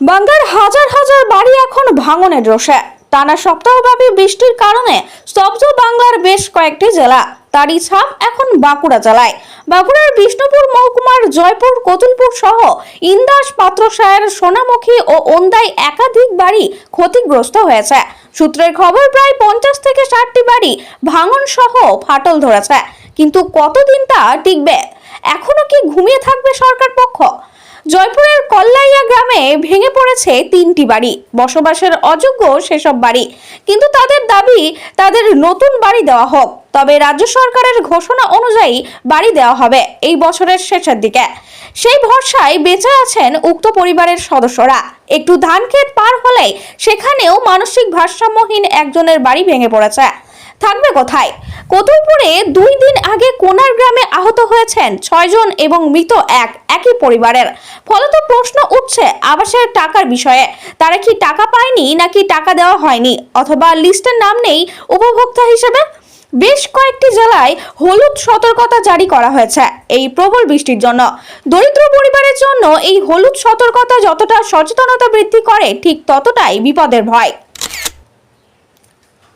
বাংলার হাজার হাজার বাড়ি এখন ভাঙনের রোষে। টানা সপ্তাহব্যাপী বৃষ্টির কারণে স্তব্ধ বাংলার বেশ কয়েকটি জেলা। তারই ছাপ এখন বাঁকুড়া জেলায়। বাঁকুড়ার বিষ্ণুপুর, মহকুমার জয়পুর, কতুলপুর সহ ইন্দাস পাত্রসায়ের সোনামুখী ও ওন্দায় একাধিক বাড়ি ক্ষতিগ্রস্ত হয়েছে। সূত্রের খবর, প্রায় পঞ্চাশ থেকে ষাটটি বাড়ি ভাঙন সহ ফাটল ধরেছে। কিন্তু কতদিন তা টিকবে? এখনও কি ঘুমিয়ে থাকবে সরকার পক্ষ? জয়পুরের কল্লাইয়া গ্রামে ভেঙে পড়েছে তিনটি বাড়ি। বসবাসের অযোগ্য সেসব বাড়ি। কিন্তু তাদের দাবি, তাদের নতুন বাড়ি দেওয়া হোক। তবে রাজ্য সরকারের ঘোষণা অনুযায়ী বাড়ি দেওয়া হবে এই বছরের শেষের দিকে। সেই ভরসায় বেঁচে আছেন উক্ত পরিবারের সদস্যরা। একটু ধান ক্ষেত পার হলেই সেখানেও মানসিক ভারসাম্যহীন একজনের বাড়ি ভেঙে পড়েছে। থাকবে কোথায়? কতুলপুরে দুই দিন আগে গ্রামে আহত হয়েছেন ছয়জন এবং মৃত এক একই পরিবারের ফলত প্রশ্ন উঠছে আবাসের টাকার বিষয়ে তারা কি টাকা পায়নি নাকি টাকা দেওয়া হয়নি অথবা লিস্টের নাম নেই উপভোক্তা হিসেবে বেশ কয়েকটি জেলায় হলুদ সতর্কতা জারি করা হয়েছে এই প্রবল বৃষ্টির জন্য দরিদ্র পরিবারের জন্য এই হলুদ সতর্কতা যতটা সচেতনতা বৃদ্ধি করে ঠিক ততটাই বিপদের ভয়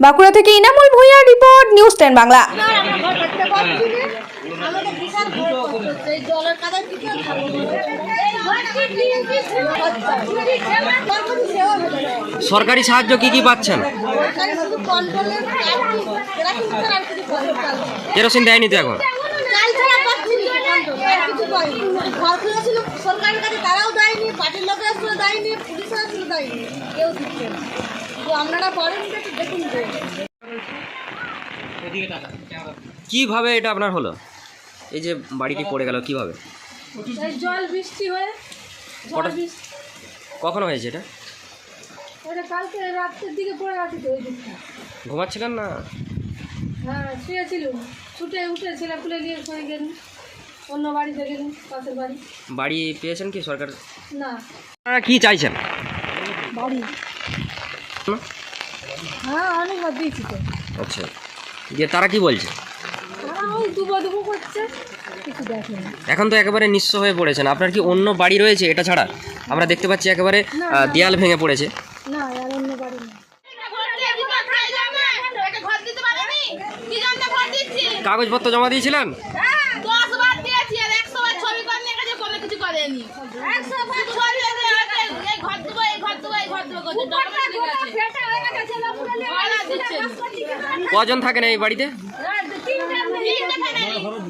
বাঁকুড়া থেকে ইনামুল ভুঁইয়ার রিপোর্ট নিউজ টেন বাংলা আমাদের বিশাল ভয় করছে এই জলের কাদায় কি করে থাকব সরকারি সাহায্য কি কি পাচ্ছেন? কেরোসিন দেয়নি তো এখন? কীভাবে এটা আপনার হলো? এই যে বাড়িটি পড়ে গেল, কীভাবে? জল বৃষ্টি হয়ে কটা- কখন হয়েছে এটা? ওটা কালকে রাত্রের দিকে পড়ে গেছে তো ওই দিকটা। ঘুমাচ্ছিলেন না? হ্যাঁ শুয়েছিল। ছুটে উঠে ছেলেপুলে নিয়ে সরে গেলেন অন্য বাড়িতে গেলেন পাশের বাড়ি। বাড়ি পেয়েছেন কি সরকার? না। আপনারা কি চাইছেন? বাড়ি। হ্যাঁ অনেকবার দিয়েছি তো। আচ্ছা। যে তারা কি বলছে? এখন তো একেবারে নিঃস্ব হয়ে পড়েছেন আপনার কি অন্য বাড়ি রয়েছে এটা ছাড়া আমরা দেখতে পাচ্ছি একেবারে দেয়াল ভেঙে পড়েছে না আর অন্য বাড়ি না ঘর দিতে পারেনি কি জানতে ঘর দিচ্ছি কাগজপত্র জমা দিয়েছিলেন। কজন থাকেন এই বাড়িতে তিনটে family, তিনটে family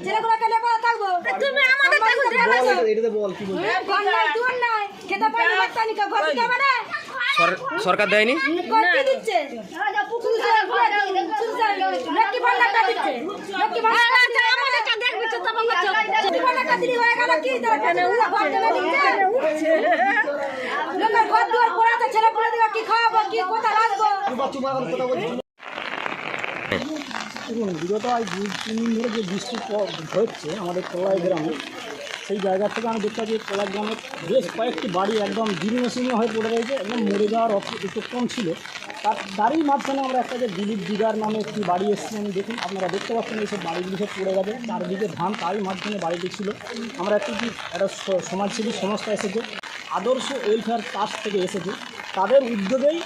এখন একটা ঘর চাই এই যে বাচ্চা ছোট ছোট এটা, ছোট ছোট ছেলে নিয়ে কোথায় থাকব? এটা না। বলো তোমরা। আমাদের একটা ঘর ঘর দিচ্ছে? করে আমাদের বাড়ি বাড়ি পাননি তুমি আমাদের সর- সরকার দেয়নি দেখুন, বিগত আজ দুই তিন দিন ধরে যে বৃষ্টি হচ্ছে আমাদের কলাই গ্রামে, সেই জায়গা থেকে আমি দেখতে পাচ্ছি কলাই গ্রামে বেশ কয়েকটি বাড়ি একদম জীর্ণশীর্ণ হয়ে পড়ে রয়েছে একদম মরে যাওয়ার উপক্রম ছিল। তার তারই মাঝখানে আমরা একটা যে দিলীপ দিগার নামে একটি বাড়ি এসেছি, আমি দেখুন, আপনারা দেখতে পাচ্ছেন এইসব বাড়িগুলি সব পড়ে গেছে। চারদিকে ধান তারই মাঝখানে বাড়িটি ছিল। আমরা একটি একটা সমাজসেবী সংস্থা এসেছে, আদর্শ ওয়েলফেয়ার ট্রাস্ট থেকে এসেছে। তাদের উদ্যোগেই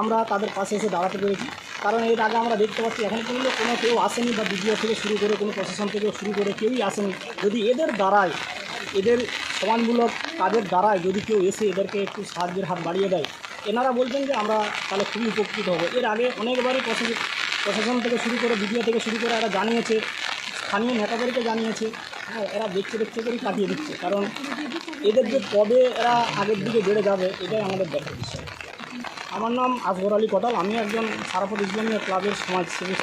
আমরা তাদের পাশে এসে দাঁড়াতে পেরেছি। কারণ এর আগে আমরা দেখতে পাচ্ছি এখন পর্যন্ত কোনো কেউ আসেনি বা বিডিও থেকে শুরু করে, কোনো প্রশাসন থেকে শুরু করে কেউই আসেনি। যদি এদের দ্বারাই, এদের সমানমূলক কাজের দ্বারাই যদি কেউ এসে এদেরকে একটু সাহায্যের হাত বাড়িয়ে দেয়, এনারা বলছেন যে আমরা তাহলে খুবই উপকৃত হব। এর আগে অনেকবারই প্রশাসন প্রশাসন থেকে শুরু করে বিডিও থেকে শুরু করে এরা জানিয়েছে, স্থানীয় নেতাদেরকে জানিয়েছে হ্যাঁ এরা দেখতে দেখতে করেই কাটিয়ে দিচ্ছে। কারণ এদের যে কবে এরা আগের দিকে বেড়ে যাবে, এটাই আমাদের দেখার বিষয় আমার নাম আসগর আলী কটাল। আমি একজন সারাফত ইসলামী ক্লাবের সমাজ সমাজসেবী।